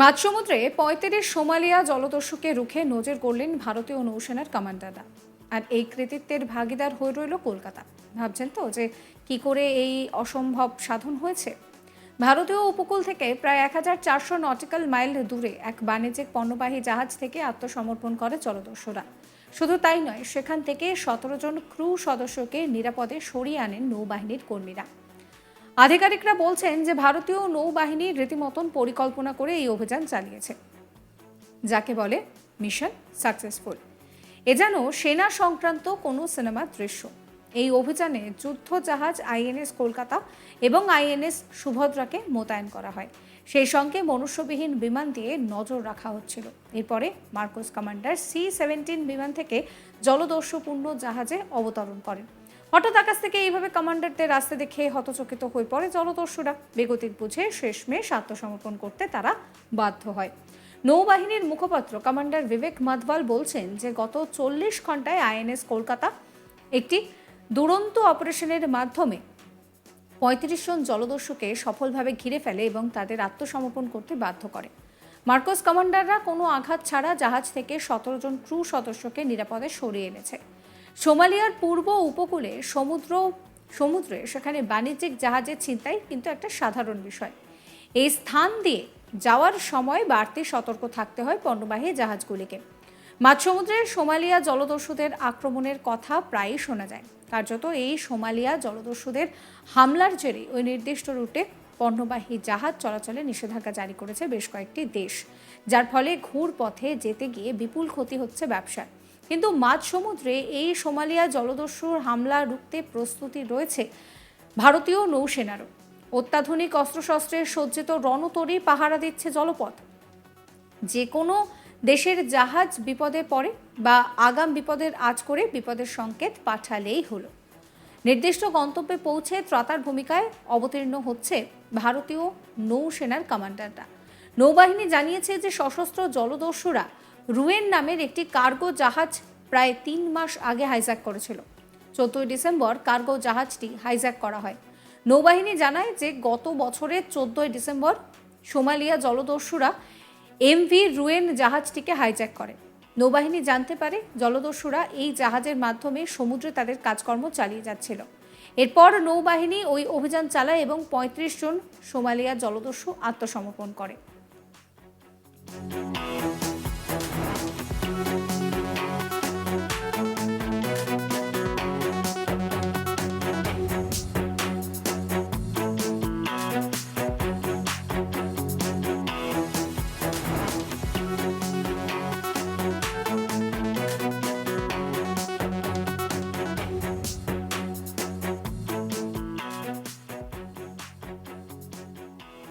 মাঝ সমুদ্রে পঁয়ত্রিশ সোমালিয়া জলদস্যুকে রুখে নজর করলেন ভারতীয় নৌসেনার কমান্ডাররা। আর এই কৃতিত্বের ভাগিদার হয়ে রইল কলকাতা। ভাবছেন তো যে কি করে এই অসম্ভব সাধন হয়েছে? ভারতীয় উপকূল থেকে প্রায় এক হাজার চারশো নটিক্যাল মাইল দূরে এক বাণিজ্যিক পণ্যবাহী জাহাজ থেকে আত্মসমর্পণ করে জলদস্যুরা। শুধু তাই নয়, সেখান থেকে সতেরো জন ক্রু সদস্যকে নিরাপদে সরিয়ে আনেন নৌবাহিনীর কর্মীরা। আধিকারিকরা বলছেন যে ভারতীয় নৌবাহিনী রীতিমতন পরিকল্পনা করে এই অভিযান চালিয়েছে। যাকে বলে মিশন সাকসেসফুল। এ যেন সেনা সংক্রান্ত কোনো সিনেমার দৃশ্য। এই অভিযানে যুদ্ধ জাহাজ আইএনএস কলকাতা এবং আইএনএস সুভদ্রাকে মোতায়েন করা হয়। সেই সঙ্গে মনুষ্যবিহীন বিমান দিয়ে নজর রাখা হচ্ছিল। এরপরে মার্কোস কমান্ডার সি সেভেন্টিন বিমান থেকে জলদস্যুপূর্ণ জাহাজে অবতরণ করেন। হঠাৎ আকাশ থেকে এইভাবে কমান্ডারদের রাস্তা দেখে হতচকিত হয়ে পড়ে জলদস্যুরা। বেগতিক বুঝে শেষমেশ আত্মসমর্পণ করতে তারা বাধ্য হয়। নৌবাহিনীর মুখপাত্র কমান্ডার বিবেক মাধওয়াল বলছেন যে, গত চল্লিশ ঘন্টায় আইএনএস কলকাতা একটি দুরন্ত অপারেশনের মাধ্যমে পঁয়ত্রিশ জন জলদস্যুকে সফলভাবে ঘিরে ফেলে এবং তাদের আত্মসমর্পণ করতে বাধ্য করে। মার্কোস কমান্ডাররা কোনো আঘাত ছাড়া জাহাজ থেকে সতেরো জন ক্রু সদস্যকে নিরাপদে সরিয়ে এনেছে। সোমালিয়ার পূর্ব উপকূলে সমুদ্র, সমুদ্রে সেখানে বাণিজ্যিক জাহাজের ছিনতাই কিন্তু একটা সাধারণ বিষয়। এই স্থান দিয়ে যাওয়ার সময় বাড়তি সতর্ক থাকতে হয় পণ্যবাহী জাহাজগুলিকে। মাঝ সমুদ্রে সোমালিয়া জলদস্যুদের আক্রমণের কথা প্রায়ই শোনা যায়। কার্যত এই সোমালিয়া জলদস্যুদের হামলার জেরে ওই নির্দিষ্ট রুটে পণ্যবাহী জাহাজ চলাচলে নিষেধাজ্ঞা জারি করেছে বেশ কয়েকটি দেশ, যার ফলে ঘুর পথে যেতে গিয়ে বিপুল ক্ষতি হচ্ছে ব্যবসার। কিন্তু মাঝ সমুদ্রে এই সোমালিয়া জলদস্যুর হামলা রুখতে প্রস্তুতি রয়েছে ভারতীয় নৌসেনারও। অত্যাধুনিক অস্ত্রশস্ত্রের সজ্জিত রণতরী পাহারা দিচ্ছে জলপথ। যে কোনো দেশের জাহাজ বিপদে পড়ে বা আগাম বিপদের আজ করে বিপদের সংকেত পাঠালেই হলো। নির্দিষ্ট গন্তব্যে পৌঁছে ত্রাতার ভূমিকায় অবতীর্ণ হচ্ছে ভারতীয় নৌসেনার কমান্ডাররা। নৌবাহিনী জানিয়েছে যে সশস্ত্র জলদস্যুরা রুয়েন নামের একটি কার্গো জাহাজ প্রায় তিন মাস আগে হাইজ্যাক করেছিল। চোদ্দই ডিসেম্বর কার্গো জাহাজটি হাইজ্যাক করা হয়। নৌবাহিনী জানায় যে গত বছরের চোদ্দই ডিসেম্বর সোমালিয়া জলদস্যুরা এমভি রুয়েন জাহাজটিকে হাইজ্যাক করে। নৌবাহিনী জানতে পারে জলদস্যুরা এই জাহাজের মাধ্যমে সমুদ্রে তাদের কাজকর্ম চালিয়ে যাচ্ছিল। এরপর নৌবাহিনী ওই অভিযান চালায় এবং পঁয়ত্রিশ জন সোমালিয়া জলদস্যু আত্মসমর্পণ করে।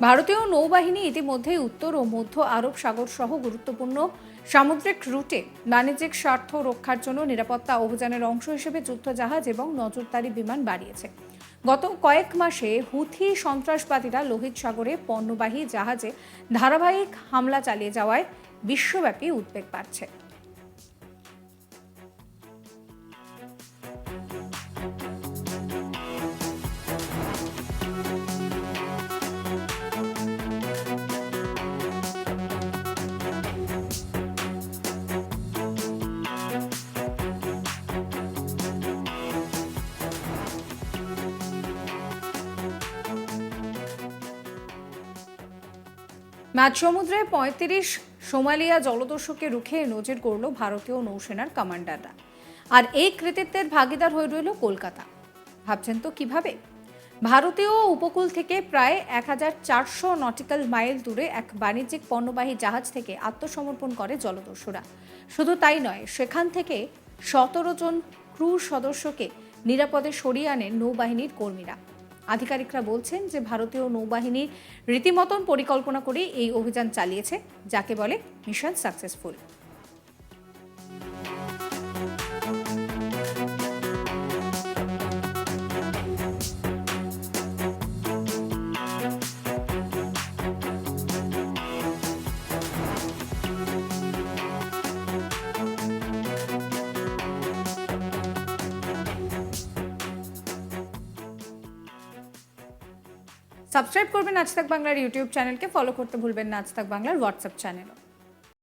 ভারতীয় নৌবাহিনী ইতিমধ্যেই উত্তর ও মধ্য আরব সাগর সহ গুরুত্বপূর্ণ সামুদ্রিক রুটে বাণিজ্যিক স্বার্থ রক্ষার জন্য নিরাপত্তা অভিযানের অংশ হিসেবে যুদ্ধজাহাজ এবং নজরদারি বিমান বাড়িয়েছে। গত কয়েক মাসে হুথি সন্ত্রাসবাদীরা লোহিত সাগরে পণ্যবাহী জাহাজে ধারাবাহিক হামলা চালিয়ে যাওয়ায় বিশ্বব্যাপী উদ্বেগ বাড়ছে। মাঝ সমুদ্রে পঁয়ত্রিশ সোমালিয়া জলদস্যুকে রুখে নজির করল ভারতীয় নৌসেনার কমান্ডাররা। আর এই কৃতিত্বের ভাগিদার হয়ে রইল কলকাতা। ভাবছেন তো কীভাবে? ভারতীয় উপকূল থেকে প্রায় এক হাজার চারশো নটিক্যাল মাইল দূরে এক বাণিজ্যিক পণ্যবাহী জাহাজ থেকে আত্মসমর্পণ করে জলদস্যুরা। শুধু তাই নয়, সেখান থেকে সতেরো জন ক্রু সদস্যকে নিরাপদে সরিয়ে আনেন নৌবাহিনীর কর্মীরা। আধিকারিকরা বলছেন যে ভারতীয় নৌবাহিনীর রীতিমতন পরিকল্পনা করে এই অভিযান চালিয়েছে, যাকে বলে মিশন সাকসেসফুল। সাবস্ক্রাইব করবেন আজ বাংলার ইউটিউব চ্যানেলকে ফলো করতে ভুলবেন না আজ বাংলার হোয়াটসঅ্যাপ চ্যানেলও।